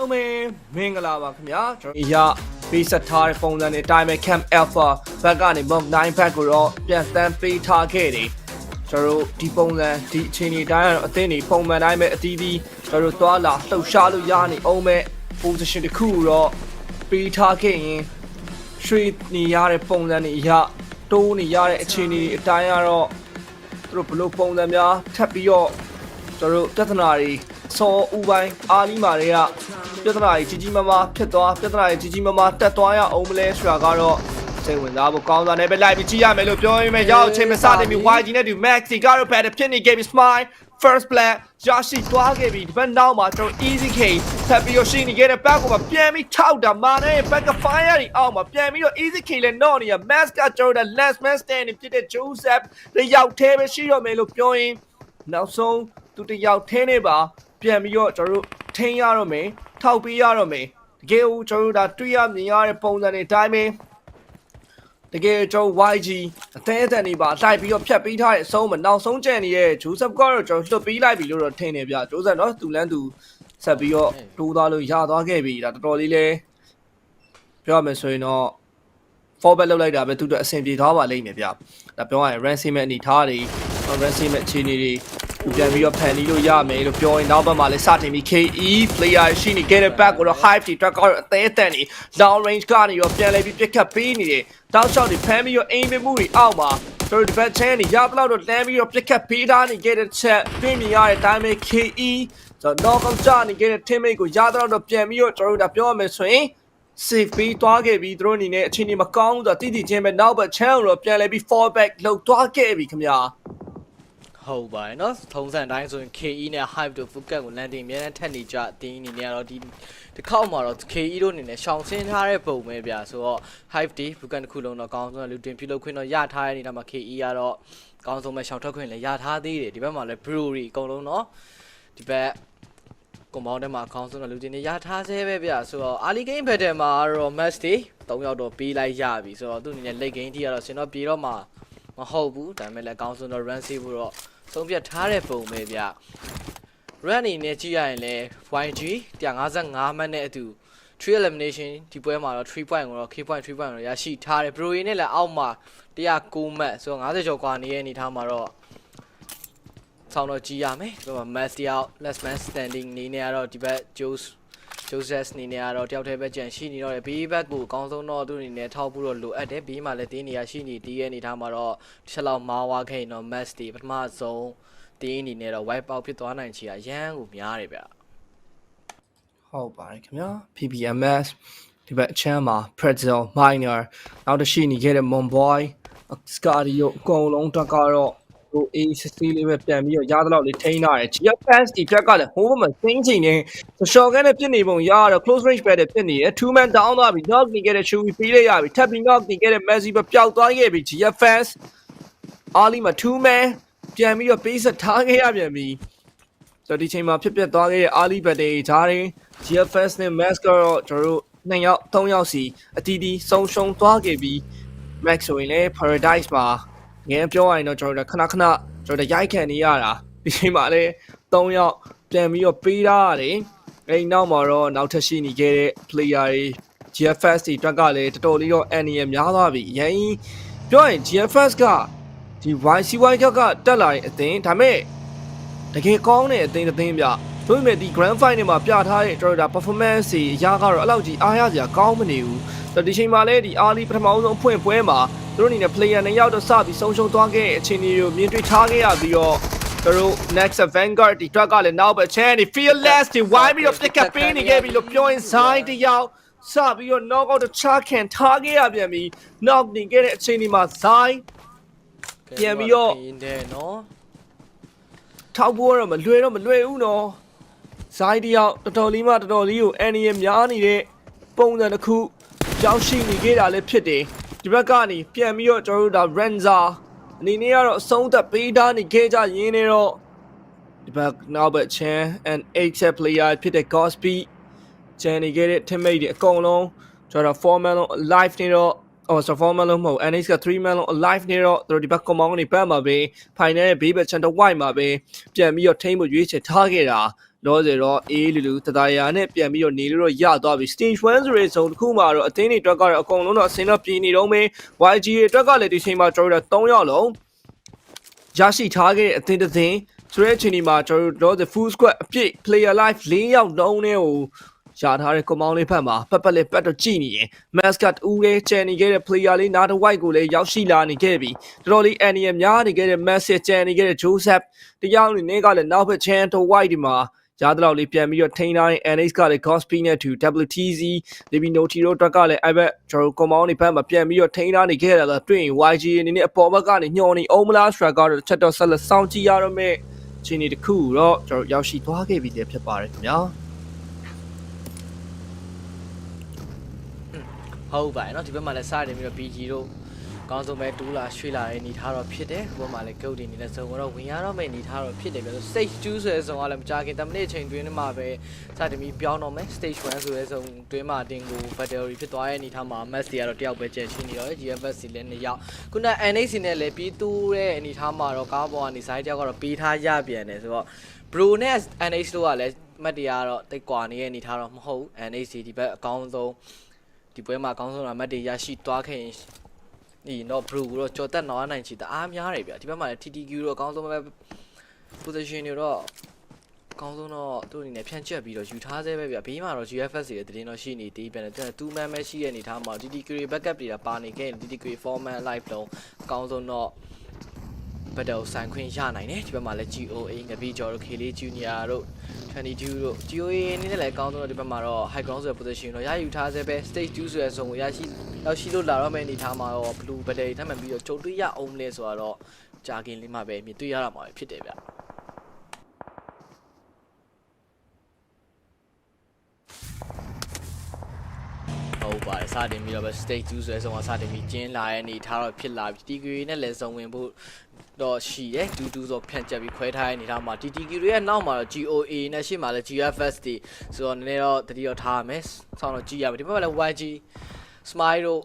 ဟုတ်မေမင်္ဂလာပါခင်ဗျာကျွန်တော်ရပေးဆက်ထားတဲ့ပုံစံနဲ့အတိုင်းပဲ Camp Alpha ဘက်ကနေ Monk 9ဘက်ကိုတော့ပြန်တန်းပေးထားခဲ့တယ်ကျွန်တော်တို့ဒီပုံစံဒီအချိန်ဒီတိုင်းကတော့အသင်းတွေပုံမှန်တိုင်းပဲအသီးသီးကျွန်တော်တို့သွားလာလှုပ်ရှားလို့ရနေအောင်မဲ့ position တစ်ခုကိုတော့ပေးထားခဲ့ရင်ရွှေနေရတဲ့ပုံစံတွေရတိုးနေရတဲ့အခြေအနေတွေအတိုင်းကတော့သူတို့ဘယ်လိုပုံစံများထပ်ပြီးတော့ကျွန်တော်တို့ပြဿနာတွေ စောဥပိုင်းအာလီမာတွေကပြဿနာတွေကြီးကြီးမားမားဖြစ်သွားပြဿနာတွေကြီးကြီးမားမားတက်သွားရအောင်မလဲဆိုတာကတော့စိတ်ဝင်စားဖို့ကောင်းတာနဲ့ပဲလိုက်ပြီးကြည့်ရမယ်လို့ပြောရင်းမဲ့ရောက်ချင်းမစတဲ့မီ YG နဲ့ဒီ Max ဒီကတော့ better ဖြစ်နေ game smile first plan ရရှိသွားခဲ့ပြီဒီဘက်နောက်မှာကျွန်တော် easy k ထပ်ပြီးတော့ရှိနေခဲ့တဲ့ back ကိုမှပြန်ပြီးထောက်တာမာနဲ့ back fire တွေအောက်မှာပြန်ပြီးတော့ easy k လည်းတော့နေရ max ကကျွန်တော် last man stand ဖြစ်တဲ့ Joseph တယောက်သေးပဲရှိတော့မယ်လို့ပြောရင်နောက်ဆုံးသူတယောက်ထင်းနေပါ ပြန်ပြီးတော့ကျွန်တော်တို့ထင်းရတော့မယ်ထောက်ပေးရတော့မယ်တကယ်ကိုကျွန်တော်တို့ဒါတွေ့ရမြင်ရတဲ့ပုံစံတွေအတိုင်းပဲတကယ်ကျွန်တော် YG အသေးအတန်တွေပါလိုက်ပြီးတော့ဖြတ်ပေးထားတဲ့အဆုံးမနောက်ဆုံးကြံနေတဲ့ Joseph ကတော့ကျွန်တော်လွတ်ပေးလိုက်ပြီလို့တော့ထင်နေဗျ Joseph เนาะသူလန်းသူဆက်ပြီးတော့တိုးသွားလို့ရသွားခဲ့ပြီဒါတော်တော်လေးလဲပြောရမယ်ဆိုရင်တော့ forward လောက်လိုက်တာပဲသူတို့အဆင်ပြေသွားပါလိမ့်မယ်ဗျဒါပြောရရင် ransom ရဲ့အနေထားတွေ ransom ရဲ့အခြေအနေတွေသူ ပြန်ပြီးတော့ဖန်တီးလို့ရမယ်လို့ပြောရင်နောက်ဘက်မှာလည်းစတင်ပြီး KE player ရှိနေ get it back ကိုတော့ hype တွေ track ကတော့အသေးအတန်နေ long range ကနေရောပြန်လဲပြီးပြစ်ခတ်ပေးနေတယ်တောက်လျှောက်တွေဖမ်းပြီးတော့အိမ်မမှုတွေအောက်မှာတို့ဒီဘက်ချမ်းနေရပလောက်တော့လမ်းပြီးတော့ပြစ်ခတ်ပေးထားနေ get it check ပြင်မြင်ရတဲ့အတိုင်းပဲ KE ဆိုတော့ knock out ကြနေခဲ့တဲ့ teammate ကိုရတော့တော့ပြန်ပြီးတော့ကျွန်တော်တို့ဒါပြောရမယ်ဆိုရင် safe ပြီးသွားခဲ့ပြီးသူတို့အနေနဲ့အချိန်ကြီးမကောင်းဘူးဆိုတော့တိတိချင်းပဲနောက်ဘက် channel တော့ပြန်လဲပြီး fall back လောက်သွားခဲ့ပြီခင်ဗျာ ဟုတ်ပါတယ်เนาะထုံးစံတိုင်းဆိုရင် KE နဲ့ Hype တို့ Fukat ကို landing အများနဲ့ထက်နေကြအတင်းအနေနဲ့ကတော့ဒီတစ်ခေါက်မှာတော့ KE တို့အနေနဲ့ရှောင်ဆင်းထားတဲ့ပုံပဲဗျာဆိုတော့ Hype ဒီ Fukat တစ်ခုလုံးတော့အကောင်းဆုံးလူတင်ပြုလုပ်ခွင့်တော့ရထားတဲ့အနေနဲ့မှာ KE ကတော့အကောင်းဆုံးပဲရှောင်ထွက်ခွင့်လည်းရထားသေးတယ်ဒီဘက်မှာလည်း Brewery အကုန်လုံးเนาะဒီဘက်ကွန်ပေါင်းထဲမှာအကောင်းဆုံးတော့လူတင်နေရထားသေးပဲဗျာဆိုတော့ early game battle မှာတော့ match တွေ၃ယောက်တော့ပေးလိုက်ရပြီဆိုတော့သူအနေနဲ့ late game ထိကတော့ရှင်တော့ပြေတော့မှာမဟုတ်ဘူးဒါပေမဲ့လည်းအကောင်းဆုံးတော့ run save ဖို့တော့ ဆုံးဖြတ်ထားတဲ့ပုံပဲဗျ run အနေနဲ့ကြည့်ရရင်လည်း YG 155မှတ်နဲ့အတူ3 elimination ဒီပွဲမှာတော့3 point ကိုတော့ K point 3 point ကိုရရှိထားတယ် Bro နဲ့လည်းအောက်မှာ109မှတ်ဆိုတော့50ကျော်กว่าနေတဲ့အနေထားမှာတော့ဆောင်းတော့ကြည့်ရမယ်ဒီမှာ Mass တယောက် last man standing နေနေကတော့ဒီဘက် Jose Joseph နေနေကတော့တယောက်တည်းပဲကြံရှိနေတော့တယ် B back ကိုအကောင်းဆုံးတော့သူအနေနဲ့ထောက်ဖို့တော့လိုအပ်တယ် B မှာလည်းတင်းနေရရှိနေတီးရဲ့အနေထားမှာတော့တစ်ချက်လောက်မာဝါခဲ့ရင်တော့ Mass တီပထမဆုံးတင်းအနေနဲ့တော့ wipe out ဖြစ်သွားနိုင်ချေရရမ်းကိုများတယ်ဗျဟုတ်ပါတယ်ခင်ဗျာ PPMS ဒီဘက်အချမ်းမှာ Pretzel Minor နောက်တစ်ရှိနေခဲ့တဲ့ Monboy Scario အကုန်လုံးတက်ကတော့ ဟို A60 လေးပဲပြန်ပြီးတော့ရသလောက်လေးထိန်းထားတယ် GFS ဒီထက်ကလည်းဟိုဘက်မှာသိန်းချိန်နေရှော့ကန်နဲ့ပြစ်နေပုံရတော့ close range ပဲဖြစ်နေတယ်2 man down သွားပြီ knock နေခဲ့တဲ့ Chewy ပေးလိုက်ရပြီ ထပ်ပြီး knock နေခဲ့တဲ့ Messi ပဲပျောက်သွားခဲ့ပြီ GFS အားလီမှာ2 man ပြန်ပြီးတော့ပေးဆက်ထားခဲ့ရပြန်ပြီဆိုတော့ဒီချိန်မှာဖြစ်ပျက်သွားခဲ့တဲ့ early battle ဂျားတွေ GFS နဲ့ Max ကတော့ကျွန်တော်တို့2ယောက်3ယောက်စီအတီးတီးဆုံးရှုံးသွားခဲ့ပြီး Max ဆိုရင်လည်း Paradise မှာ ငယ်ပြောရရင်တော့ကျွန်တော်တို့ခဏခဏကျွန်တော်တို့ရိုက်ခံနေရတာဒီချိန်မှာလည်း3ယောက်ပြန်ပြီးတော့ပေးထားရတယ်အဲဒီနောက်မှာတော့နောက်ထပ်ရှိနေခဲ့တဲ့ player တွေ GFS တွေအတွက်ကလည်းတော်တော်လေးတော့ NEM များသွားပြီရန်ပြောရင် GFS ကဒီ YCY ကတက်လာတဲ့အသင်းဒါပေမဲ့တကယ်ကောင်းတဲ့အသင်းတစ်သင်းပြ တို့ပေမဲ့ဒီ grand final မှာပြထားတဲ့ကျွန်တော်တို့ဒါ performance တွေအရာကတော့အဲ့လောက်ကြီးအားရစရာကောင်းမနေဘူးဆိုတော့ဒီချိန်မှာလည်းဒီ early ပထမဆုံးအဖွင့်ပွဲမှာသူတို့အနေနဲ့ player နဲ့ရောက်တော့စပြီးဆုံးရှုံးသွားခဲ့တဲ့အခြေအနေကိုမြင်တွေ့ထားခဲ့ရပြီးတော့သူတို့ next vanguard ဒီ track ကလည်းနောက်ပဲ chain ဒီ fearless ဒီ wide ပြီးတော့ pick up ပေးနေခဲ့ပြီလို့ပြောရင် side တယောက်စပြီးတော့ knock out တခြားခံထားခဲ့ရပြန်ပြီး knock နေခဲ့တဲ့အခြေအနေမှာ side ပြန်ပြီးတော့ပြင်းတယ်နော်ထောက်ဖို့ကတော့မလွယ်တော့မလွယ်ဘူးနော် ဇိုင်းတယောက်တော်တော်လေးမှတော်တော်လေးကိုအန်နီရများနေတဲ့ပုံစံတစ်ခုရောက်ရှိနေခဲ့တာလည်းဖြစ်တယ်ဒီဘက်ကနေပြန်ပြီးတော့ကျွန်တော်တို့ဒါ Renza အနေနဲ့ကတော့အဆုံးသက်ပေးထားနေခဲ့ကြရင်းနေတော့ဒီဘက်နောက်ဘက်ချန် and 8 player ဖြစ်တဲ့ Gosby ကျန်နေခဲ့တဲ့ teammate တွေအကုန်လုံးကျွန်တော်တို့ four man လုံး live နေတော့ oh so four man လုံးမဟုတ် NX က3 man လုံး alive နေတော့သူတို့ဒီဘက် command ကနေပတ်မှာပဲ final ရဲ့ဘေးဘက် channel white မှာပဲပြန်ပြီးတော့ထိမ့်ဖို့ရွေးချယ်ထားခဲ့တာ လောစေတော့အေးလူလူတတရာနဲ့ပြန်ပြီးတော့နေလို့တော့ရသွားပြီ stage 1ဆိုတဲ့ဇုံတစ်ခုမှာတော့အသင်းတွေအတွက်ကတော့အကုန်လုံးတော့အစင်းတော့ပြည်နေတော့မယ် YG တွေအတွက်ကလည်းဒီချိန်မှာကျွန်တော်တို့3ယောက်လုံးရရှိထားခဲ့တဲ့အသင်းတစ်သင်းဆိုတဲ့အချိန်ဒီမှာကျွန်တော်တို့ the full squad အပြည့် player life ၄ယောက်လုံးနဲ့ကိုရထားတဲ့ကွန်မောင်းလေးဖက်မှာပတ်ပတ်လေးပတ်တော့ကြည့်နေရင် mascot ဦးလေးချန်နေခဲ့တဲ့ player လေးနားတစ်ဝိုက်ကိုလည်းရောက်ရှိလာနေခဲ့ပြီတော်တော်လေးအန်နီယများနေခဲ့တဲ့ message ချန်နေခဲ့တဲ့ Joseph တရားနေနေကလည်းနောက်ဘက်ချန်တစ်ဝိုက်ဒီမှာ ရတဲ့လောက်လေးပြန်ပြီးတော့ထိန်းထားရင် NX ကလည်း Gospel နဲ့ to WTZ Libino Tiro အတွက်ကလည်းအဲ့ဘက်ကျွန်တော်ကွန်မောင်းနေဖက်မှာပြန်ပြီးတော့ထိန်းထားနေခဲ့ရတာတွေ့ရင် YG အနေနဲ့အပေါ်ဘက်ကနေညှော်နေအောင်မလားဆိုတာကတော့ချက်တော့ဆက်လက်စောင့်ကြည့်ရတော့မယ့်ခြေအနေတစ်ခုတော့ကျွန်တော်ရောက်ရှိသွားခဲ့ပြီတည်းဖြစ်ပါတယ်ခင်ဗျာ ဟုတ်ပါတယ်เนาะဒီဘက်မှာလည်းစတင်ပြီးတော့ BG တို့ အကောင်းဆုံးပဲတူးလာရွှေ့လာတဲ့အနေထားတော့ဖြစ်တယ်ဟိုဘက်မှာလည်းကုတ်တင်နေတဲ့ဇုံကတော့ဝင်ရတော့မယ့်အနေထားတော့ဖြစ်တယ်ပြလို့ stage 2ဆိုတဲ့ဇုံကလည်းမကြခင်10မိနစ်အချိန်တွင်းမှာပဲစတင်ပြီးပြောင်းတော့မယ် stage 1ဆိုတဲ့ဇုံတွင်းမှာတင်ကို battery ဖြစ်သွားတဲ့အနေထားမှာ mass တွေကတော့တယောက်ပဲကျန်ရှိနေတော့ GFS စီလည်းနှစ်ယောက်ခုန NX နဲ့လည်းပြီးတူးတဲ့အနေထားမှာတော့ကားပေါ်ကနေဆိုင်တယောက်ကတော့ပေးထားရပြန်တယ်ဆိုတော့ Bro နဲ့ NX တို့ကလည်းမတ်တရားတော့တိတ်ကွာနေတဲ့အနေထားတော့မဟုတ် NX ဒီဘက်အကောင်းဆုံးဒီပွဲမှာအကောင်းဆုံးအမတ်တွေရရှိသွားခဲ့ရင် ဒီတော့ bro ကိုတော့ကြော်တက်နောက်နိုင်ချီတအားများတယ်ဗျဒီဘက်မှာလည်း TTQ တော့အကောင်းဆုံးပဲ position တွေတော့အကောင်းဆုံးတော့သူ့အနေနဲ့ဖြန့်ချက်ပြီးတော့ယူထားသေးပဲဗျဘေးမှာတော့ GFS တွေတည်င်းတော့ရှိနေသေးပြန်တယ်တူမန်ပဲရှိတဲ့အနေထားမှာ TTQ တွေ backup တွေကပါနေခဲ့ရင် TTQ format live လုံးအကောင်းဆုံးတော့ battle ဆိုင်ခွင့်ရနိုင်တယ်ဒီဘက်မှာလည်း GOA ငပီကျော်တို့ K4 Junior တို့22တို့ GOA အနေနဲ့လည်းအကောင်းဆုံးတော့ဒီဘက်မှာတော့ high ground ဆိုတဲ့ position တော့ရယူထားသေးပဲ stage 2ဆိုတဲ့ဇုံကိုရရှိရောက်ရှိလို့လာတော့မယ့်အနေထားမှာတော့ blue battle ထပ်မံပြီးတော့ကြုံတွေ့ရအောင်လဲဆိုတော့ကြာကင်းလေးမှပဲမြင်တွေ့ရတာမှာဖြစ်တယ်ဗျ ဟုတ်ပါတယ် စတင်ပြီးတော့ပဲ stage 2ဆိုတဲ့ဆုံးကစတင်ပြီးကျင်းလာတဲ့အနေထားတော့ဖြစ်လာပြီ TTQ နဲ့လည်းစုံဝင်ဖို့တော့ရှိတယ်2 2ဆိုဖြန့်ချက်ပြီးခွဲထားတဲ့အနေထားမှာ TTQ ရဲ့နောက်မှာတော့ GOA နဲ့ရှေ့မှာလည်း GFS တွေဆိုတော့နည်းနည်းတော့တတိတော့ထားရမယ်ဆောင်းတော့ကြည့်ရမယ်ဒီဘက်မှာလည်း YG Smile တို့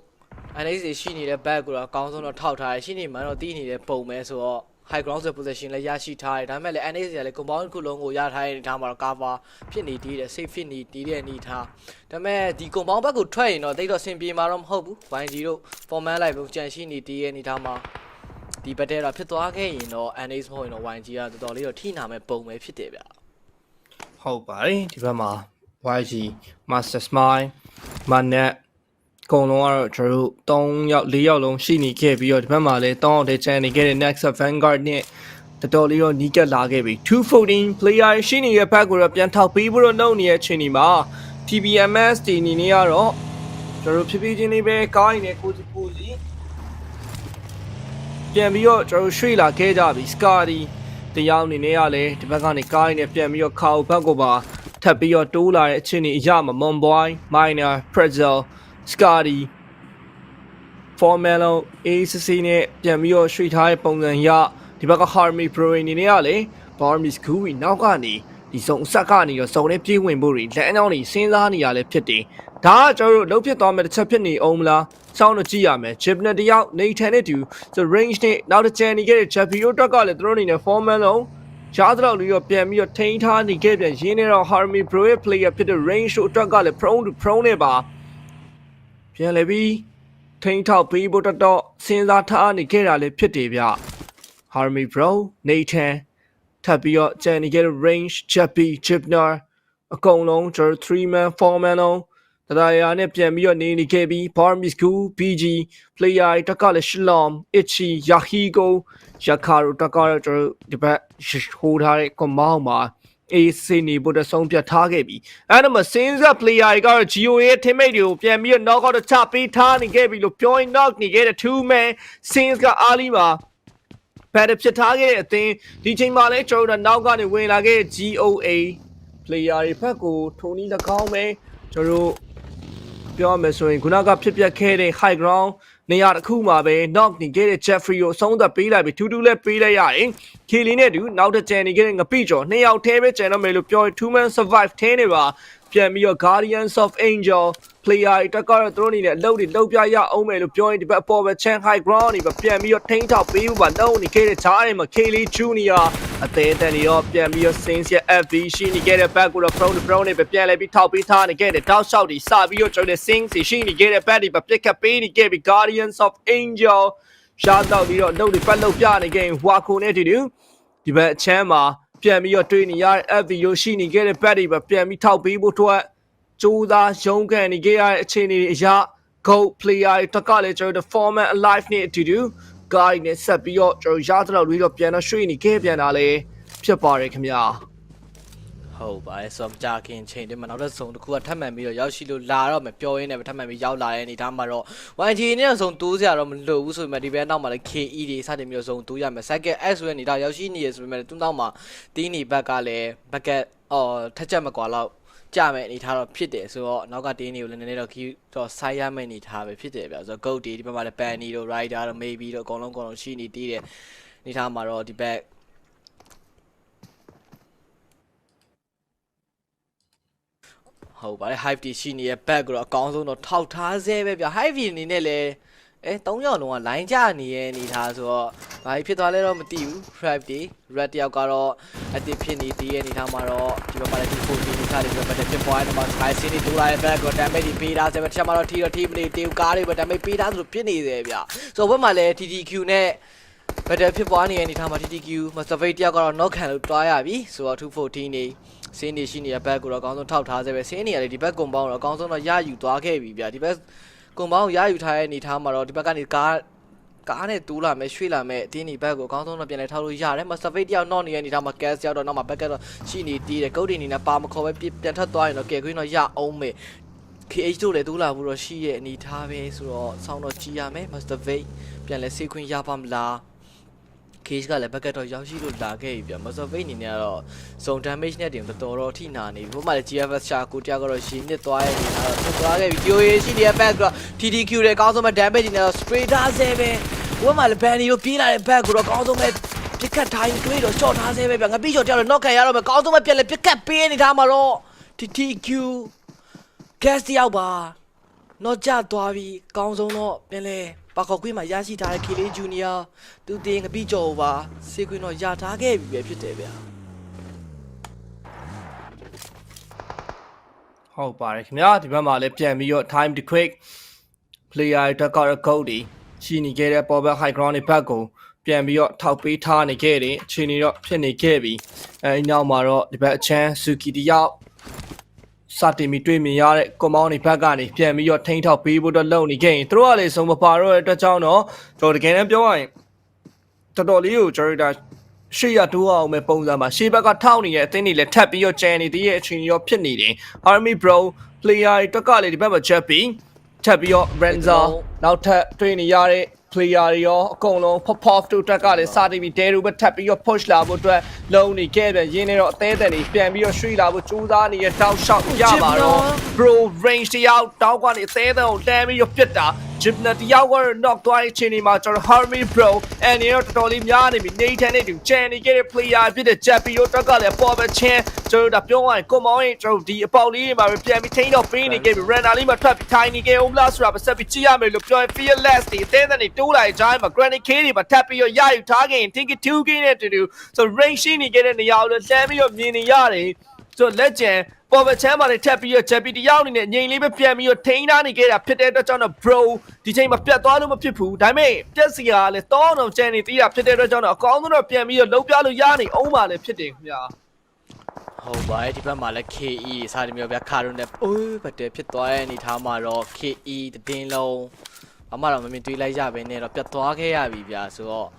NX ရှိနေတဲ့ back ကိုတော့အကောင်းဆုံးတော့ထောက်ထားရရှိနေမှတော့တီးနေတဲ့ပုံပဲဆိုတော့ high ground ဆို position လည်းရရှိထားတယ်ဒါပေမဲ့လည်း NX ကလည်း compound တစ်ခုလုံးကိုရထားတဲ့အနေထားမှာတော့ cover ဖြစ်နေသေးတယ် safe ဖြစ်နေသေးတဲ့အနေထားဒါပေမဲ့ဒီ compound ဘက်ကိုထွက်ရင်တော့တိတ်တော့ဆင်ပြေမှာတော့မဟုတ်ဘူး YG တို့ format လိုက်ဘူးကြံရှိနေသေးတဲ့အနေထားမှာဒီ battle တော့ဖြစ်သွားခဲ့ရင်တော့ NX မဟုတ်ရင်တော့ YG ကတော်တော်လေးတော့ထိနာမဲ့ပုံပဲဖြစ်တယ်ဗျဟုတ်ပါတယ်ဒီဘက်မှာ YG Master Smile Manet အ ကုန်လုံးကတော့ကျွန်တော်တို့3ယောက်4ယောက်လုံးရှိနေခဲ့ပြီးတော့ဒီဘက်မှာလည်း3ယောက်တည်းကျန်နေခဲ့တဲ့ Next Vanguard နဲ့တော်တော်လေးတော့နီးကပ်လာခဲ့ပြီ214 player ရှိနေတဲ့ဘက်ကိုတော့ပြန်ထောက်ပြီးဖို့တော့လုပ်နေတဲ့အချိန်ဒီမှာ TBMS ဒီအနေနဲ့ကတော့ကျွန်တော်တို့ဖြည်းဖြည်းချင်းလေးပဲကားရင်းနဲ့ကိုစီကိုစီပြန်ပြီးတော့ကျွန်တော်တို့ရွှေ့လာခဲ့ကြပြီ Scotty တရားအနေနဲ့ကလည်းဒီဘက်ကနေကားရင်းနဲ့ပြန်ပြီးတော့ခါအုပ်ဘက်ကိုပါထပ်ပြီးတော့တိုးလာတဲ့အချိန်ကြီးအရမှာ Monboy Minor Pretzel Scotty Formelo ACC နဲ့ပြန်ပြီးတော့ရွှေ့ထားတဲ့ပုံစံရဒီဘက်က Harmony Pro အနေနဲ့ကလည်း Barmis Gui နောက်ကနေဒီစုံအဆက်ကနေတော့စုံနဲ့ပြေးဝင်ဖို့တွေလမ်းကြောင်းတွေစဉ်းစားနေရလဲဖြစ်တယ်။ဒါကကျွန်တော်တို့လှုပ်ဖြစ်သွားမယ်တစ်ချက်ဖြစ်နေအောင်မလား။စောင်းတော့ကြည့်ရမယ်။ Chip နဲ့တယောက်နေထန်နဲ့တူဆို range နဲ့နောက်တစ်ချန်နေခဲ့တဲ့ Chappie တို့ကလည်းသူတို့အနေနဲ့ formal လုံးရားတော့လူရောပြန်ပြီးတော့ထိန်းထားနေခဲ့ပြန်ရင်းနေတော့ Harmony Pro ရဲ့ player ဖြစ်တဲ့ range တို့အတွက်ကလည်း prone to prone နဲ့ပါ ပြန်လည်းပြီးထိန်းထောက်ပေးဖို့တော်တော်စဉ်းစားထားနေခဲ့တာလည်းဖြစ်တယ်ဗျ။ Harmony Pro Nathan ထပ်ပြီးတော့ကြံနေခဲ့တဲ့ range Chappy Chipner အကုန်လုံးကျွန်တော်3 man 4 man လုံးတရာရာနဲ့ပြန်ပြီးတော့နေနေခဲ့ပြီး Barmis School BG player တက်ကလည်း Shalom Ichi Yahigo Yakaro တက်ကတော့ကျွန်တော်ဒီဘက်ဟိုးထားတဲ့ command မှာ အေးစေနေဖို့တဆုံးဖြတ်ထားခဲ့ပြီအဲ့တော့မစင်းဆက် player တွေကတော့ GO ရဲ့ teammate တွေကိုပြန်ပြီးတော့ knock out ချပေးထားနေခဲ့ပြီလို့ပြောရင် knock နေခဲ့တဲ့2 man sins ကအားလီမှာဘယ်တဖြစ်ထားခဲ့တဲ့အသင်းဒီချိန်မှာလဲကျွန်တော်တို့နောက်ကနေဝင်လာခဲ့တဲ့ GOA player တွေဘက်ကိုထုံနီး၎င်းပဲကျွန်တော်တို့ပြောရမယ်ဆိုရင်ခုနကဖြစ်ပျက်ခဲ့တဲ့ high ground နေရာတစ်ခုမှာပဲ knock နေခဲ့တဲ့ Jeffrey ကိုအဆုံးသက်ပေးလိုက်ပြီး2-2လဲပေးလိုက်ရတယ်။ K လီနဲ့တူနောက်တစ်ကြံနေခဲ့တဲ့ငပိကျော်နှစ်ယောက်တည်းပဲကျန်တော့မယ်လို့ပြောရင်2 man survive ထင်းနေပါပြန်ပြီးတော့ Guardians of Angel player တက်ကတော့သူတို့အနေနဲ့အလုပ်တွေလုပ်ပြရအောင်မယ်လို့ပြောရင်ဒီဘက်အပေါ်ပဲ Chan High Ground နေပဲပြန်ပြီးတော့ထိန်းထောက်ပေးဖို့ပါလုံးနေခဲ့တဲ့ဂျားတွေမှာ K လီ Junior အသေးတန်ရောပြန်ပြီးတော့ Saints ရဲ့ FV ရှိနေခဲ့တဲ့ back ကိုတော့ prone to prone နဲ့ပဲပြန်လဲပြီးထောက်ပေးထားနေခဲ့တဲ့တောက်လျှောက်ဒီစပြီးတော့ကျွန်တော် Saints ရှိနေခဲ့တဲ့ back ဒီပဲပြစ်ခတ်ပေးနေခဲ့ပြီး Guardians of Angel ရှားတော့ပြီးတော့အလုပ်တွေပတ်လုပ်ပြနေခဲ့ဝါခုနဲ့တူတူဒီဘက်အချမ်းမှာပြန်ပြီးတော့တွေ့နေရတဲ့ FV ရောရှိနေခဲ့တဲ့ back ဒီပဲပြန်ပြီးထောက်ပေးဖို့အတွ က်ကြိုးစားရုန်းကန်နေခဲ့ရတဲ့အခြေအနေတွေအရ go player တက်ကလည်းကျွန်တော်တို့ format alive နဲ့အတူတူ guide နဲ့ဆက်ပြီးတော့ကျွန်တော်ရသလောက်တွေတော့ပြန်တော့ရွှေ့နေခဲ့ပြန်တာလေဖြစ်ပါတယ်ခင်ဗျာဟုတ်ပါတယ်ဆိုတော့မကြခင်ချိန်တည်းမှာနောက်တစ်စုံတစ်ခုကထပ်မံပြီးတော့ရောက်ရှိလို့လာတော့မယ်ပြောရင်းနဲ့ပဲထပ်မံပြီးရောက်လာတဲ့အနေထားမှာတော့ YG နဲ့တော့စုံတိုးစရာတော့မလိုဘူးဆိုပေမဲ့ဒီဘက်နောက်မှာလည်း KE တွေစတင်ပြီးတော့စုံတိုးရမယ် Cycle S ဆိုတဲ့အနေထားရောက်ရှိနေရဆိုပေမဲ့သူ့နောက်မှာတီးနီဘက်ကလည်းဘက်ကက်အော်ထက်ချက်မကွာတော့ ကြမယ်အနေထားတော့ဖြစ်တယ်ဆိုတော့နောက်ကတင်းတွေကိုလည်းနည်းနည်းတော့ခီးတော့ဆိုင်ရမယ့်အနေထားပဲဖြစ်တယ်ဗျာဆိုတော့ GOAT တွေဒီဘက်မှာလည်း Penny တို့ Rider တို့ Maybe တို့အကုန်လုံးအကုန်လုံးရှိနေတည်တယ်အနေထားမှာတော့ဒီဘက်ဟုတ်ပါတယ် Hive တီရှိနေတဲ့ back ကိုတော့အကောင်းဆုံးတော့ထောက်ထားဆဲပဲဗျ Hive တီအနေနဲ့လည်း အဲ၃ယောက်လုံးက line ကျနေရဲ့အနေထားဆိုတော့ဘာဖြစ်သွားလဲတော့မသိဘူး Hive တီ Red တယောက်ကတော့အတစ်ဖြစ်နေသေးရဲ့အနေထားမှာတော့ဒီဘက်မှာလည်းဒီ4တီနေစားတယ်ဒီဘက်မှာဖြစ်ပွားနေမှာ Sky City ဒူလာရဲ့ back ကို damage ဒီပေးတာဆဲပဲတစ်ချက်မှာတော့ T တော့ T မနေတေကားတွေပဲ damage ပေးတာဆိုလို့ဖြစ်နေသေးဗျဆိုတော့ဘက်မှာလည်း TTQ နဲ့ battle ဖြစ်ပွားနေတဲ့အနေထားမှာ TTQ Master Fate တယောက်ကတော့ knock ခံလို့တွားရပြီဆိုတော့214နေစင်းနေရှိနေတဲ့ဘက်ကိုတော့အကောင်းဆုံးထောက်ထားစေပဲစင်းနေရတယ်ဒီဘက်ကွန်ပေါင်းတော့အကောင်းဆုံးတော့ရယူသွားခဲ့ပြီဗျဒီဘက် ကွန်ပေါင်းရယူထားတဲ့အနေထားမှာတော့ဒီဘက်ကနေကားကားနဲ့တူးလာမယ်ရွှေ့လာမယ်အတင်းဒီဘက်ကိုအကောင်းဆုံးတော့ပြန်လဲထောက်လို့ရတယ် Master Fate တယောက် knock နေတဲ့အနေထားမှာ gas တယောက်တော့နောက်မှာ back ကတော့ရှိနေတည်တယ်ကုတ်တင်နေနဲ့ပါမခေါ်ပဲပြန်ထပ်သွားရင်တော့ကဲခွင်းတော့ရအောင်မယ် KH တို့လည်းတူးလာဖို့တော့ရှိရဲ့အနေထားပဲဆိုတော့ဆောင်းတော့ကြည်ရမယ် Master Fate ပြန်လဲစေခွင့်ရပါမလား case ကလည်းဘက်ကတော့ရောက်ရှိလို့လာခဲ့ပြီဗျမဆော့ဖိတ်အနေနဲ့ကတော့စုံ damage နဲ့တင်တော်တော်အထိနာနေပြီဘို့မှာလည်း GFS ရှာကိုတယောက်ကတော့ရှင်းနစ်သွားရဲ့အနေနဲ့တော့ထွက်သွားခဲ့ပြီ DOA ရှိနေတဲ့ back ကတော့ TDQ တွေအကောင်းဆုံးပဲ damage နေတော့ spray ထားဆဲပဲဘို့မှာလည်း Benny ကိုပြေးလာတဲ့ back ကိုတော့အကောင်းဆုံးပဲပြစ်ခတ်ထားရင်တွေးတော့ short ထားဆဲပဲဗျငါပြီး short တယောက်တော့ knock ခံရတော့မယ်အကောင်းဆုံးပဲပြန်လဲပြစ်ခတ်ပေးနေထားမှာတော့ TTQ gas တယောက်ပါတော့ကြသွားပြီအကောင်းဆုံးတော့ပြန်လဲ ပါခေါ်ကွေးမှာရရှိထားတဲ့ K-Lay Junior သူတင်ငပိကြော်ပါစေခွင်းတော့ရထားခဲ့ပြီပဲဖြစ်တယ်ဗျာဟုတ်ပါတယ်ခင်ဗျာဒီဘက်မှာလည်းပြန်ပြီးတော့ time to quick player တက်ကတော့ goal ဒီရှိနေခဲ့တဲ့ Power High Ground တွေဘက်ကိုပြန်ပြီးတော့ထောက်ပေးထားနေခဲ့တယ်အချိန်ကြီးတော့ဖြစ်နေခဲ့ပြီအဲဒီနောက်မှာတော့ဒီဘက်အချမ်း Suki တယောက် စတင်ပြီးတွေ့မြင်ရတဲ့ကွန်မောင်းတွေဘက်ကနေပြန်ပြီးတော့ထိန်းထောက်ပေးဖို့တော့လုပ်နေခဲ့ရင်သူတို့ကလည်းစုံမပါတော့တဲ့အတွက်ကြောင့်တော့ကျွန်တော်တကယ်တမ်းပြောရရင်တော်တော်လေးကိုကျွန်တော်တို့ဒါရှေ့ရတိုးအောင်မဲ့ပုံစံမှာရှေ့ဘက်ကထောက်နေတဲ့အသင်းတွေလည်းထပ်ပြီးတော့ကြံနေသေးရဲ့အချိန်ကြီးရောဖြစ်နေတယ် Army Bro player တွေတက်ကလည်းဒီဘက်မှာချက်ပြီးထပ်ပြီးတော့ Renza နောက်ထပ်တွေ့နေရတဲ့ player တွေရောအကုန်လုံး pop pop တို့တက်ကလည်းစတင်ပြီးတဲတို့ပဲထပ်ပြီးတော့ push လာဖို့အတွက်လုံနေခဲ့ပြန်ရင်းနေတော့အသေးအတန်တွေပြန်ပြီးတော့ရွှေ့လာဖို့ကြိုးစားနေတဲ့တောက်လျှောက်ရပါတော့ bro range တယောက်တောက်ကနေအသေးအတန်ကိုတန်းပြီးတော့ပြစ်တာ gymna တယောက်ကတော့ knock သွားတဲ့အချိန်ဒီမှာကျွန်တော် harmony bro အန်နေတော့တော်တော်လေးများနေပြီ Nathan နဲ့တူချန်နေခဲ့တဲ့ player ဖြစ်တဲ့ Jappy တို့တက်ကလည်းပေါ်ပဲချင်းကျွန်တော်တို့ဒါပြောရရင်ကိုမောင်းရင်ကျွန်တော်ဒီအပေါက်လေးတွေမှာပဲပြန်ပြီးထိန်းတော့ပေးနေခဲ့ပြီ runner လေးမှာထွက်ပြီးထိုင်နေခဲ့အောင်လားဆိုတာပဲဆက်ပြီးကြည့်ရမယ်လို့ပြောရင် fearless တွေအသေးအတန်တွေတိုးလာတဲ့ဂျိုင်းမှာ granite k တွေမှာထပ်ပြီးတော့ရယူထားခဲ့ရင် think it 2 k နဲ့တူတူဆို range ရှိနေခဲ့တဲ့နေရာကိုလည်းလှမ်းပြီးတော့မြင်နေရတယ်ဆိုလက်ကျန် ပေါ်ပချမ်းမှာလည်းထပ်ပြီးတော့ JP တယောက်အနေနဲ့ငိန်လေးပဲပြန်ပြီးတော့ထိန်းထားနေခဲ့တာဖြစ်တဲ့အတွက်ကြောင့်တော့ bro ဒီချိန်မှာပြတ်သွားလို့မဖြစ်ဘူးဒါပေမဲ့ပြက်စီကလည်းတောင်းအောင်ကျန်နေသေးတာဖြစ်တဲ့အတွက်ကြောင့်တော့အကောင်းဆုံးတော့ပြန်ပြီးတော့လုံးပြလို့ရနေအောင်ပါလေဖြစ်တယ်ခင်ဗျာဟုတ်ပါတယ်ဒီဘက်မှာလည်း KE စာရမျိုးဗျာခါရုံနဲ့အိုးဘတ်တယ်ဖြစ်သွားတဲ့အနေထားမှာတော့ KE တည်င်းလုံးဘာမှတော့မမြင်တွေးလိုက်ရပဲနဲ့တော့ပြတ်သွားခဲ့ရပြီဗျာဆိုတော့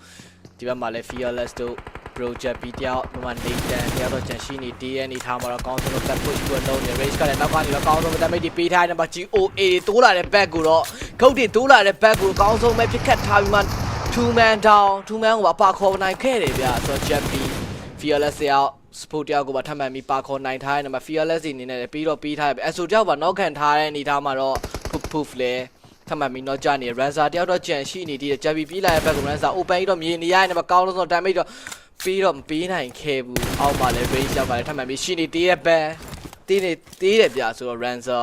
ဒီဘက်မှာလည်း Fearless တို့ project ပြီးတယောက်ဒီမှာ Nathan တယောက်တော့ဂျန်ရှိနေ DN နေထားမှာတော့ကောင်းဆုံးလို့ back push ကိုလုံးနေ race ကလည်းနောက်ကနေတော့ကောင်းဆုံး damage တွေပေးထားတဲ့မှာ GOA တွေတိုးလာတဲ့ back ကိုတော့ဂုတ်တွေတိုးလာတဲ့ back ကိုအကောင်းဆုံးပဲပြစ်ခတ်ထားပြီးမှ two man down two man ကိုပါပါခေါ်နိုင်ခဲ့တယ်ဗျာဆိုတော့ Jappy fearless တယောက် support တယောက်ကိုပါထပ်မံပြီးပါခေါ်နိုင်ထားတဲ့နံပါတ် fearless တွေအနေနဲ့လည်းပြီးတော့ပြီးထားတယ် SO တယောက်ပါ knock ခံထားတဲ့အနေထားမှာတော့ poof poof လဲထပ်မံပြီး knock ကြနေ ranza တယောက်တော့ကြံရှိနေသေးတယ် Jappy ပြီးလာတဲ့ဘက်က ranza open ကြီးတော့မြင်နေရတဲ့နံပါတ်ကောင်းလို့ဆိုတော့ damage တော့ ပြီးတော့မပေးနိုင်ခဲ့ဘူးအောက်မှာလည်း range ရောက်ပါလေထပ်မံပြီးရှိနေသေးတဲ့ဘက်တင်းနေသေးတယ်ဗျာဆိုတော့ ranza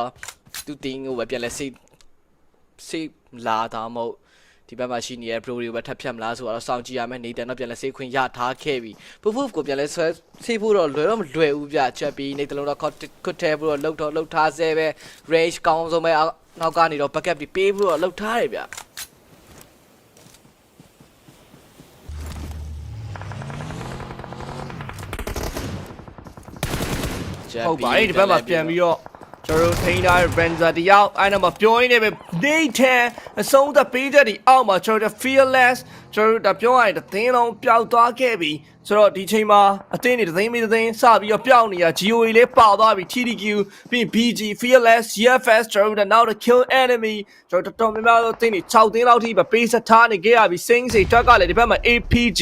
သူတင်းကိုပဲပြန်လဲစိတ်စိတ်လာတာမဟုတ်ဒီဘက်မှာရှိနေတဲ့ Pro တွေကိုပဲထပ်ဖြတ်မလားဆိုတော့စောင့်ကြည့်ရမယ်နေတန်တော့ပြန်လဲစေးခွင့်ရထားခဲ့ပြီဖူဖူကိုပြန်လဲဆွဲဆေးဖို့တော့လွယ်တော့မလွယ်ဘူးဗျချက်ပြီးနေတလုံးတော့ခွတ်ခွတ်ထဲပြီးတော့လှုပ်တော့လှုပ်ထားဆဲပဲ range ကောင်းဆုံးပဲနောက်ကနေတော့ backup ပြီးပေးပြီးတော့လှုပ်ထားတယ်ဗျ ဟုတ်ပါတယ်ဒီဘက်မှာပြန်ပြီးတော့ကျွန်တော်တို့ထိန်းထားတဲ့ Renza တယောက်အဲ့တော့မပြောရင်းနဲ့ပဲနေထန်အဆုံးသက်ပေးချက်ဒီအောက်မှာကျွန်တော်တို့ fearless ကျွန်တော်တို့ဒါပြောရရင်သင်းလုံးပျောက်သွားခဲ့ပြီဆိုတော့ဒီချိန်မှာအသင်းတွေသင်းမင်းသင်းစပြီးတော့ပျောက်နေတာ GOE လေးပါသွားပြီ TDQ ပြီး BG fearless GFS ကျွန်တော်တို့နောက်တော့ kill enemy ကျွန်တော်တော်တော်များများသောသင်းတွေ6သင်းလောက်ထိပဲပေးဆက်ထားနေခဲ့ရပြီ sing စိတ်တွက်ကလည်းဒီဘက်မှာ APG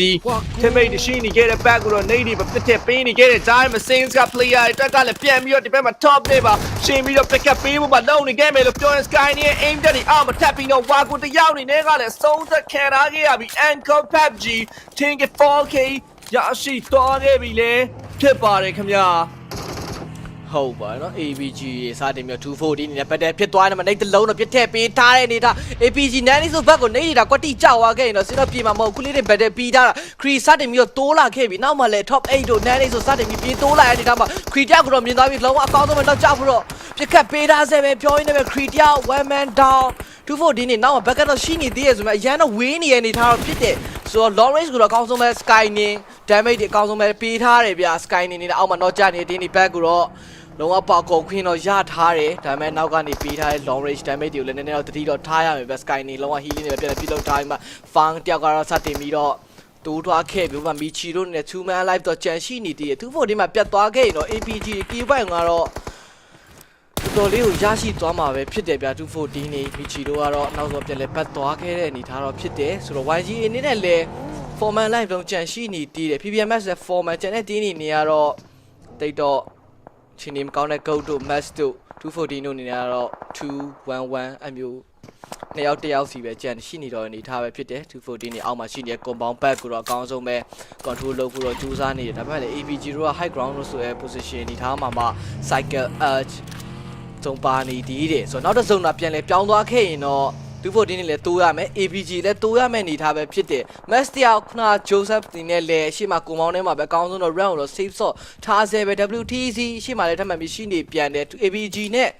teammate ရှိနေခဲ့တဲ့ back ကိုတော့နေဒီပဲပြစ်တက်ပေးနေခဲ့တဲ့ time sings က player တွက်ကလည်းပြန်ပြီးတော့ဒီဘက်မှာ top နေပါရှင်းပြီးတော့ pick up ပေးဖို့ပါလုံးနေခဲ့မယ်လို့ပြောရင် sky နဲ့ aim တက်နေအောင်မထပ်ပြီးတော့ wago တယောက်နေနဲ့ကလည်းဆုံးသက်ခံထားခဲ့ရပြီ anchor PUBG 10k 4k ရရှိသွားခဲ့ပြီလေဖြစ်ပါတယ်ခင်ဗျာဟုတ်ပါနော် APG ရေစတင်ပြီး240နေနဲ့ပတ်တဲ့ဖြစ်သွားတယ်မနေတလုံးတော့ပြစ်ထည့်ပေးထားတဲ့အနေထား APG နန်းလေးဆိုဘက်ကိုနေနေတာကွက်တိကြောက်သွားခဲ့ရင်တော့စင်တော့ပြေမှာမဟုတ်ခုလေးတွေဘက်တဲ့ပြီးထားတာခရီစတင်ပြီးတော့တိုးလာခဲ့ပြီနောက်မှလည်း top 8တို့နန်းလေးဆိုစတင်ပြီးပြေးတိုးလာတဲ့အနေထားမှာခရီတက်ကတော့မြင်သွားပြီလုံးဝအကောင်းဆုံးပဲတော့ကြောက်ဖို့တော့ပြစ်ခတ်ပေးထားဆဲပဲပြောရင်းနဲ့ပဲခရီတက် one man down 240နေနောက်မှာဘက်ကတော့ရှိနေသေးရဲ့ဆိုမှအရန်တော့ဝေးနေရအနေထားတော့ဖြစ်တယ်ဆိုတော့ long range ကိုတော့အကောင်းဆုံးပဲ sky နေ damage တွေအကောင်းဆုံးပဲပေးထားတယ်ဗျ sky နေနေတာအောက်မှာတော့ကြာနေတင်းဒီ back ကိုတော့လုံးဝပေါက်ကုန်ခွင်းတော့ရထားတယ်ဒါပေမဲ့နောက်ကနေပေးထားတဲ့ long range damage တွေကိုလည်းနည်းနည်းတော့တတိတော့ထားရမယ်ပဲ sky နေလုံးဝ healing တွေပဲပြန်ပြီးပြုလုပ်ထားပြီးမှ fang တယောက်ကတော့စတင်ပြီးတော့တိုးထွားခဲ့ပြီးမှမီချီတို့နဲ့ two man life တော့ကြံရှိနေသေးတယ်240မှာပြတ်သွားခဲ့ရင်တော့ APG ကီပိုင်ကတော့ တော်တော်လေးကိုရရှိသွားမှာပဲဖြစ်တယ်ဗျ240နေမီချီတို့ကတော့နောက်ဆုံးပြန်လဲပတ်သွားခဲ့တဲ့အနေထားတော့ဖြစ်တယ်ဆိုတော့ YG အနေနဲ့လည်း format live လုံးကြံရှိနေသေးတယ် PPMS လည်း format ကြံတဲ့တင်းနေနေရတော့တိတ်တော့ချင်းနေမကောင်းတဲ့ goat တို့ match တို့214တို့အနေနဲ့ကတော့211အမျိုးနှစ်ယောက်တစ်ယောက်စီပဲကြံရှိနေတော့အနေထားပဲဖြစ်တယ်214နေအောက်မှာရှိနေတဲ့ compound back ကိုတော့အကောင်းဆုံးပဲ control လုပ်ဖို့တော့ကြိုးစားနေတယ်ဒါပေမဲ့လည်း APG တို့က high ground လို့ဆိုရဲ position အနေထားမှာမှ cycle edge စုံပါနေသေးတယ်ဆိုတော့နောက်တစ်စုံတော့ပြန်လဲပြောင်းသွားခဲ့ရင်တော့214နဲ့လည်းတိုးရမယ် APG လည်းတိုးရမယ်အနေထားပဲဖြစ်တယ် Max တယောက်ခဏ Joseph တင်နဲ့လည်းရှေ့မှာကိုမောင်းထဲမှာပဲအကောင်းဆုံးတော့ round တော့ save shot ထားဆဲပဲ WTC ရှေ့မှာလည်းထပ်မံပြီးရှိနေပြန်တယ် APG နဲ့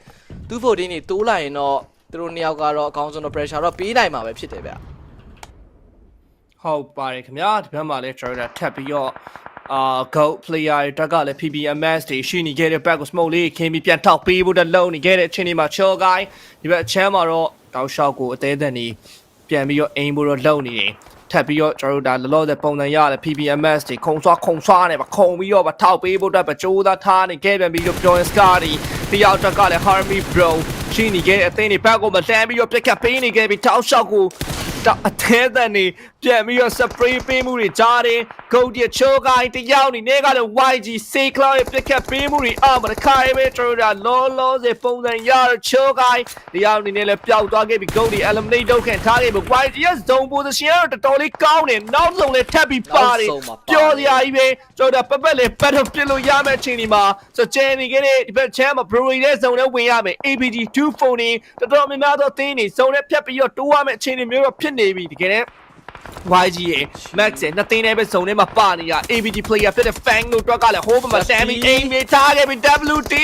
214နေတိုးလိုက်ရင်တော့သူတို့နှစ်ယောက်ကတော့အကောင်းဆုံးတော့ pressure တော့ပေးနိုင်မှာပဲဖြစ်တယ်ဗျဟုတ်ပါတယ်ခင်ဗျာဒီဘက်မှာလည်းကျွန်တော်တို့ထပ်ပြီးတော့ အာ go player တက်ကလည်း PPMS တွေရှိနေခဲ့တဲ့ back ကို smoke လေးခင်းပြီးပြန်ထောက်ပေးဖို့တလုံးနေခဲ့တဲ့အချိန်ဒီမှာ chill guy ဒီဘက်အချမ်းမှာတော့တောက်လျှောက်ကိုအသေးသက်နေပြန်ပြီးတော့ aim ဖို့တော့လုံနေတယ်ထပ်ပြီးတော့ကျွန်တော်တို့ဒါလောလောဆယ်ပုံစံရတယ် PPMS တွေခုံဆွားခုံဆွားနေပါခုံပြီးတော့ဗထောက်ပေးဖို့အတွက်ပဲကြိုးစားထားနေခဲ့ပြန်ပြီးတော့ပြောရင် Scotty တယောက်တက်ကလည်း Harmy Bro ရှိနေခဲ့တဲ့အသင်းတွေဘက်ကိုမတန်းပြီးတော့ပြက်ကပ်ပေးနေခဲ့ပြီးတောက်လျှောက်ကိုတော့အသေးအသက်နေပြန်ပြီးတော့ spray ပေးမှုတွေကြားတယ် ဂုတ်ရချိုးကိုင်းတယောက်နေနေကလည်း YG C cloud ရဲ့ပြက်ခတ်ပေးမှုတွေအောက်မှာတစ်ခါရေးပဲကျွန်တော်တို့လောလောဆယ်ပုံစံရတော့ချိုးကိုင်းတယောက်နေနေလည်းပျောက်သွားခဲ့ပြီးဂုတ်တွေ eliminate လုပ်ခံထားခဲ့ပြီး YG ရဲ့ zone position ကတော့တော်တော်လေးကောင်းတယ်နောက်ဆုံးလည်းထပ်ပြီးပါတယ်ပြောစရာကြီးပဲကျွန်တော်တို့ပပက်လေး battle ပြစ်လို့ရမယ့်အချိန်ဒီမှာဆိုကျန်နေခဲ့တဲ့ဒီဘက်ချမ်းမှာ brewery ရဲ့ zone နဲ့ဝင်ရမယ် APG 2 phone နေတော်တော်များများသောသင်းနေ zone နဲ့ဖြတ်ပြီးတော့တိုးရမယ့်အချိန်တွေမျိုးတော့ဖြစ်နေပြီတကယ်တမ်း YG ရဲ့ Max ရဲ့နှစ်သိန်းနဲ့ပဲဇုံထဲမှာပါနေတာ ABG player ဖြစ်တဲ့ Fang တို့အတွက်ကလည်းဟိုးဘက်မှာ Sammy aim နဲ့ထားခဲ့ပြီး WD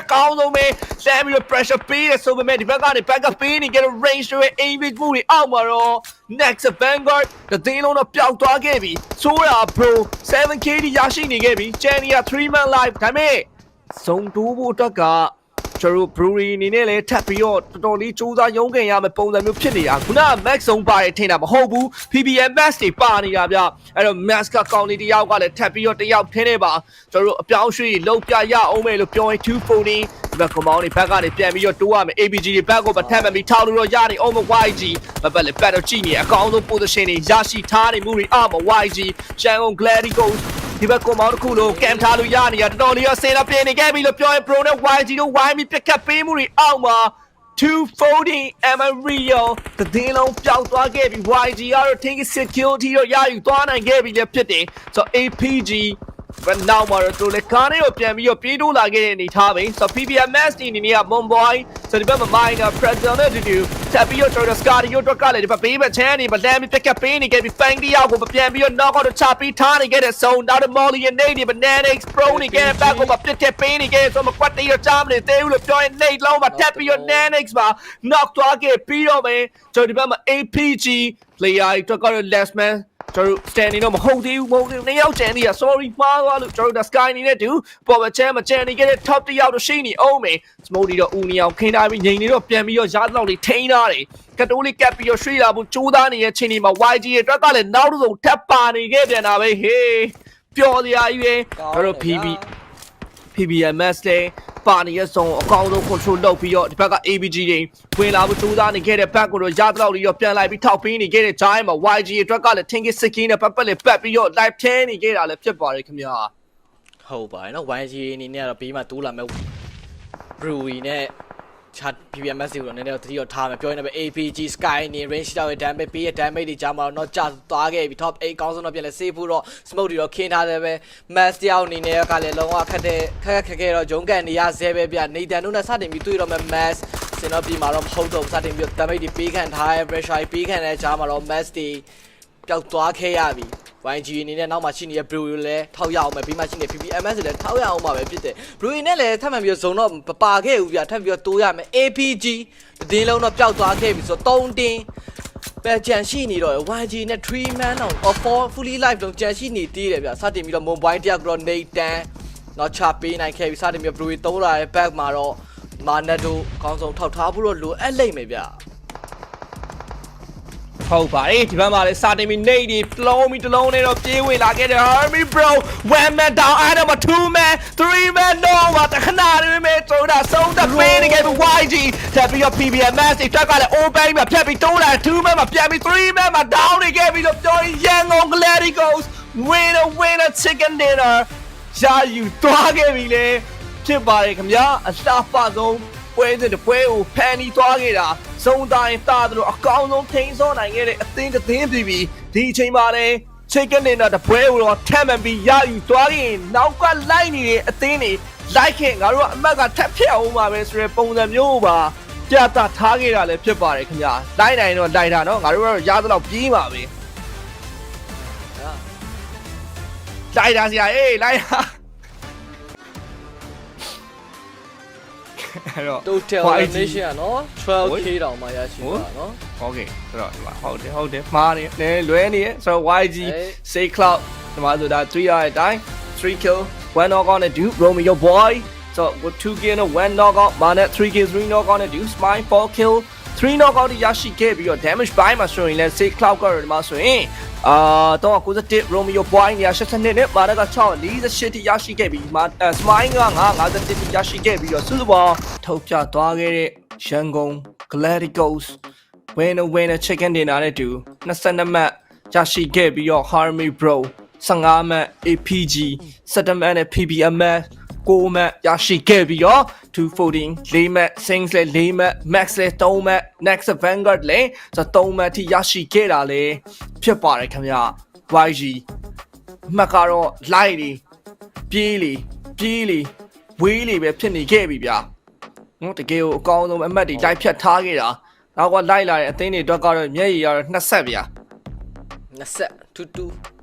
အကောင်းဆုံးပဲ Sammy တို့ pressure ပေးရဆိုပေမဲ့ဒီဘက်ကနေ back up ပေးနေကြတဲ့ range တွေ aim မှုတွေအောက်မှာတော့ next Vanguard တသိန်းလုံးတော့ပျောက်သွားခဲ့ပြီဆိုးတာ bro 7k တိရရှိနေခဲ့ပြီ Chania 3 man live ဒါပေမဲ့ဇုံတိုးဖို့အတွက်က ကျွန်တော်တို့ brewery အနေနဲ့လည်းထပ်ပြီးတော့တော်တော်လေးစူးစမ်းရုန်းကန်ရမယ့်ပုံစံမျိုးဖြစ်နေတာခုနက max ဆုံးပါတယ်ထင်တာမဟုတ်ဘူး PBM max တွေပါနေတာဗျအဲ့တော့ max ကကောင်းနေတယောက်ကလည်းထပ်ပြီးတော့တယောက်ထင်းနေပါကျွန်တော်တို့အပြောင်းရွှေ့လုံးပြရအောင်မယ်လို့ပြောရင်2 phone ဒီဘက်ကောင်တွေဘက်ကနေပြန်ပြီးတော့တိုးရမယ် ABG တွေဘက်ကိုမထပ်မပြီးထောက်လို့တော့ရတယ် oh my YG ဘက်ဘက်လည်းဘက်တော့ကြည့်နေအကောင်းဆုံး position တွေရရှိထားနေမှုတွေအမ YG ရှန်ကုန် Gladiators ဒီဘက်ကောင်မောင်တစ်ခုလုံးကမ်ထားလို့ရနေရတော်တော်လေးရောဆင်လာပြင်နေခဲ့ပြီလို့ပြောရင် Pro နဲ့ YG တို့ YM ပြက်ကပ်ပေးမှုတွေအောက်မှာ240 Amarillo တည်င်းလုံးပျောက်သွားခဲ့ပြီ YG ကတော့ take security တော့ရယူသွားနိုင်ခဲ့ပြီလည်းဖြစ်တယ်ဆိုတော့ APG ဘယ်နောက်မှာတော့သူလေကားလေးကိုပြန်ပြီးတော့ပြေးတိုးလာခဲ့တဲ့အနေထားပဲဆိုတော့ PBMS ဒီနေ့က Mumbai ဆိုဒီဘက်မှာ Minor President နဲ့တူတူတက်ပြီးတော့ Jordan Scario တို့ကလည်းဒီဘက်ပေးမဲ့ချမ်းနေမလမ်းပြီး pick up ပေးနေခဲ့ပြီး Fang တယောက်ကိုပြန်ပြီးတော့ knock out ချပြီးထားနေခဲ့တဲ့ zone နောက်တော့ Molly ရဲ့ Nate ဒီ Bananics Pro နေခဲ့တဲ့ back ကိုပြစ်တက်ပေးနေခဲ့ဆိုတော့မကွက်တရချမ်းနေသေးဘူးလို့ပြောရင် Nate လုံးမှာတက်ပြီးတော့ Nanix မှာ knock သွားခဲ့ပြီးတော့မယ်ကျွန်တော်ဒီဘက်မှာ APG player တွေကတော့ last man ကျွန်တော်တို့ standing တော့မဟုတ်သေးဘူးမဟုတ်သေးဘူးနှစ်ယောက်ကျန်သေးတာ sorry မှားသွားလို့ကျွန်တော်တို့ sky နေနဲ့တူပေါ်မချမ်းမချမ်းနေခဲ့တဲ့ top တစ်ယောက်တော့ရှိနေအောင်မယ် smoke တွေတော့ဦးနေအောင်ခင်းထားပြီးငိန်နေတော့ပြန်ပြီးတော့ရားတော့လေးထိန်းထားတယ်ကတိုးလေးကပ်ပြီးတော့ရွှေ့လာဖို့ကြိုးစားနေတဲ့ချိန်ဒီမှာ YG ရဲ့အတွက်ကလည်းနောက်တစ်စုံထပ်ပါနေခဲ့ပြန်တာပဲဟေးပျော်စရာကြီးပဲကျွန်တော်တို့ PB PBMS လဲ ပါနေရဲ့ဆုံးအကောင်းဆုံး control လုပ်ပြီးတော့ဒီဘက်က ABG တွေဝင်လာဖို့ကြိုးစားနေခဲ့တဲ့ဘက်ကိုတော့ရသလောက်လေးတော့ပြန်လိုက်ပြီးထောက်ပေးနေခဲ့တဲ့ဂျိုင်းမှာ YG အတွက်ကလည်း Tinky Sicky နဲ့ပတ်ပတ်လေးပတ်ပြီးတော့ live ထဲနေခဲ့တာလည်းဖြစ်ပါတယ်ခင်ဗျာဟုတ်ပါတယ်နော် YG အနေနဲ့ကတော့ပြီးမှတိုးလာမဲ့ Brewery နဲ့ ချာ PBMS ကိုတော့နည်းနည်းတော့တတိတော့ထားမယ်ပြောရင်လည်း APG Sky နေ range တောက်ရဲ့ damage ပေးရဲ့ damage တွေကြားမှာတော့ကျသွားခဲ့ပြီ top 8အကောင်းဆုံးတော့ပြန်လဲ save ဖို့တော့ smoke တွေတော့ခင်းထားတယ်ပဲ mass တယောက်အနေနဲ့ကလည်းလုံးဝခက်တဲ့ခက်ခက်ခဲခဲတော့ဂျုံကန်နေရဆဲပဲဗျနေတန်တို့နဲ့စတင်ပြီးတွေ့တော့မဲ့ mass စင်တော့ပြီးမှာတော့မဟုတ်တော့ဘူးစတင်ပြီး damage တွေပေးခံထားရဲ့ pressure တွေပေးခံတဲ့ကြားမှာတော့ mass တွေပျောက်သွားခဲ့ရပြီ YG အနေနဲ့နောက်မှရှိနေတဲ့ Brew လည်းထောက်ရအောင်ပဲပြီးမှရှိနေ PPMS လည်းထောက်ရအောင်ပါပဲဖြစ်တယ် Brew နဲ့လည်းထပ်မှန်ပြီးတော့ဇုံတော့မပါခဲ့ဘူးပြထပ်ပြီးတော့တိုးရမယ် APG တည်င်းလုံးတော့ပျောက်သွားခဲ့ပြီဆိုတော့3တင်းပဲကြံရှိနေတော့ YG နဲ့3 man တော့ or 4 fully live တော့ကြံရှိနေသေးတယ်ဗျစတင်ပြီးတော့ mobile တယောက်ကတော့ Nathan တော့ချပေးနိုင်ခဲ့ပြီစတင်ပြီးတော့ Brew သုံးလာတဲ့ back မှာတော့မာနက်တို့အကောင်းဆုံးထောက်ထားဖို့တော့လိုအပ်လိမ့်မယ်ဗျ ဟုတ်ပါတယ်ဒီဘက်မှာလည်းစာတင်မီနေဒီဖလုံးမီတစ်လုံးနဲ့တော့ပြေးဝင်လာခဲ့တယ် Army Bro one man down Adam two man three man no ပါတခဏလေးပဲဆိုတာဆုံးတဲ့ပေးနေခဲ့ပြီး YG တက်ပြီးတော့ PBMS တွေတက်ကလည်း open မှာဖြတ်ပြီးတိုးလာ2 man မှာပြန်ပြီး3 man မှာ down နေခဲ့ပြီးတော့ပြောရင်ရန်ကုန် Gladiators winner winner chicken dinner ရာယူသွားခဲ့ပြီလေဖြစ်ပါတယ်ခင်ဗျာအလှပဆုံး ပွဲစဉ်တစ်ပွဲကိုဖန်ပြီးသွားခဲ့တာစုံတိုင်းတာတို့အကောင်းဆုံးထိန်းစောနိုင်ခဲ့တဲ့အသင်းတစ်သင်းပြည်ပြီးဒီအချိန်မှာလည်း chicken dinner တစ်ပွဲကိုတော့ထပ်မံပြီးရယူသွားရင်နောက်ကလိုက်နေတဲ့အသင်းတွေလိုက်ခင်ငါတို့ကအမတ်ကထပ်ဖြတ်အောင်ပါပဲဆိုတဲ့ပုံစံမျိုးကိုပါပြသထားခဲ့တာလည်းဖြစ်ပါတယ်ခင်ဗျာလိုက်နိုင်တော့လိုက်တာနော်ငါတို့ကတော့ရသလောက်ပြေးပါပဲလိုက်တာစရာအေးလိုက်တာ အဲ့တော့ total YG donation อ่ะเนาะ 12k တောင်မှရရှိတာเนาะ โอเคဆိုတော့ဒီမှာဟုတ်တယ်ဟုတ်တယ်မှားတယ်နည်းလွဲနေရဆိုတော့ YG အေး say cloud ဒီမှာဆိုတာ3ရတဲ့အတိုင်း 3 kill 1 knock on နဲ့ do Romeo boy so with 2 kill နဲ့1 knock on မာနဲ့ 3 kill 3 knock on နဲ့ do smile 4 kill 3 knock out ရရှိခဲ့ပြီးတော့ damage by မှာဆိုရင်လည်း say cloud ကတော့ဒီမှာဆိုရင်အာတော့91 Romeo boy နေရာ82နဲ့မာနက648တိရရှိခဲ့ပြီးမာ smile က951တိရရှိခဲ့ပြီးတော့စုစုပေါင်းထုတ်ပြသွားခဲ့တဲ့ရန်ကုန် Gladiators winner winner chicken dinner နဲ့တူ22မှတ်ရရှိခဲ့ပြီးတော့ Harmony Bro 15မှတ် APG 17မှတ်နဲ့ PBMS 9မှတ်ရရှိခဲ့ပြီးတော့214 4မှတ် Sings လည်း4မှတ် Max လည်း3မှတ် Next Vanguard လည်း3မှတ်ထိရရှိခဲ့တာလေဖြစ်ပါတယ်ခင်ဗျာ YG မှတ်ကတော့ light တွေပြေးလေပြေးလေဝေးလေပဲဖြစ်နေခဲ့ပြီဗျာနော်တကယ်ကိုအကောင်းဆုံးအမှတ်တွေလိုက်ဖြတ်ထားခဲ့တာနောက်ကလိုက်လာတဲ့အသင်းတွေအတွက်ကတော့မျက်ရည်ရတော့နှစ်ဆက်ဗျာ20 22